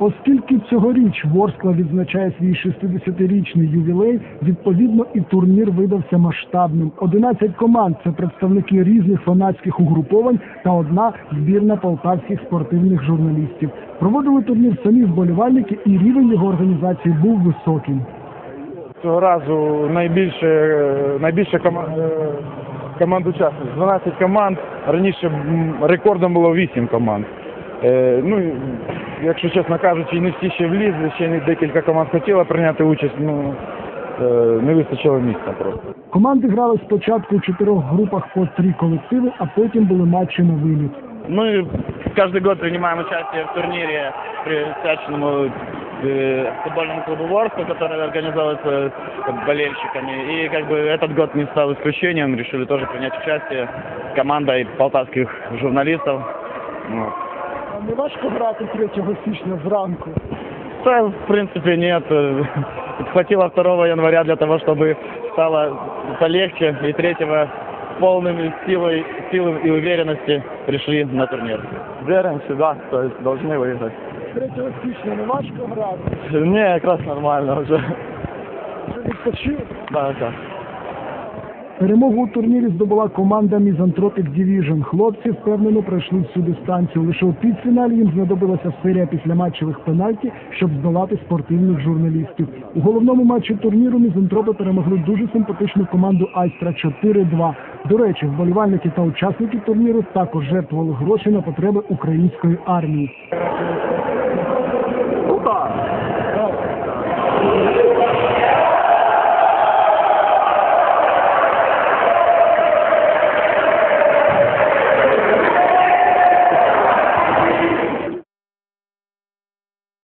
Оскільки цьогоріч Ворскла відзначає свій 60-річний ювілей, відповідно і турнір видався масштабним. 11 команд це представники різних фанатських угруповань та одна збірна полтавських спортивних журналістів. Проводили турнір самі вболівальники, і рівень його організації був високим. Цього разу найбільше, е, найбільше команд, команд учасників. 12 команд. Раніше рекордом було 8 команд. Е, ну, якщо чесно кажучи, не всі ще влізли, ще не декілька команд хотіло прийняти участь, ну е, не вистачило місця просто. Команди грали спочатку у чотирьох групах по три колективи, а потім були матчі на виліт. Мы каждый год принимаем участие в турнире, присвященному э, футбольному клубу Ворска, который организовывается как, болельщиками. И как бы этот год не стал исключением, решили тоже принять участие с командой полтавских журналистов. Вот. Не важко грати 3 січня зранку. Да, в принципе, нет. Э, Хватило 2 января для того, чтобы стало полегче. И 3 с полными силой, силы и уверенности пришли на турнир. Веримося, да, то есть должны виграти. 3 січня не важко грати. Ні, якраз нормально вже. Вже відпочив. Да, так. Перемогу у турнірі здобула команда Misanthropic Division. Хлопці впевнено пройшли всю дистанцію. Лише у півфіналі їм знадобилася серія післяматчевих пенальті, щоб здолати спортивних журналістів. У головному матчі турніру мізантропи перемогли дуже симпатичну команду Айстра 4-2. До речі, вболівальники та учасники турніру також жертвували гроші на потреби української армії.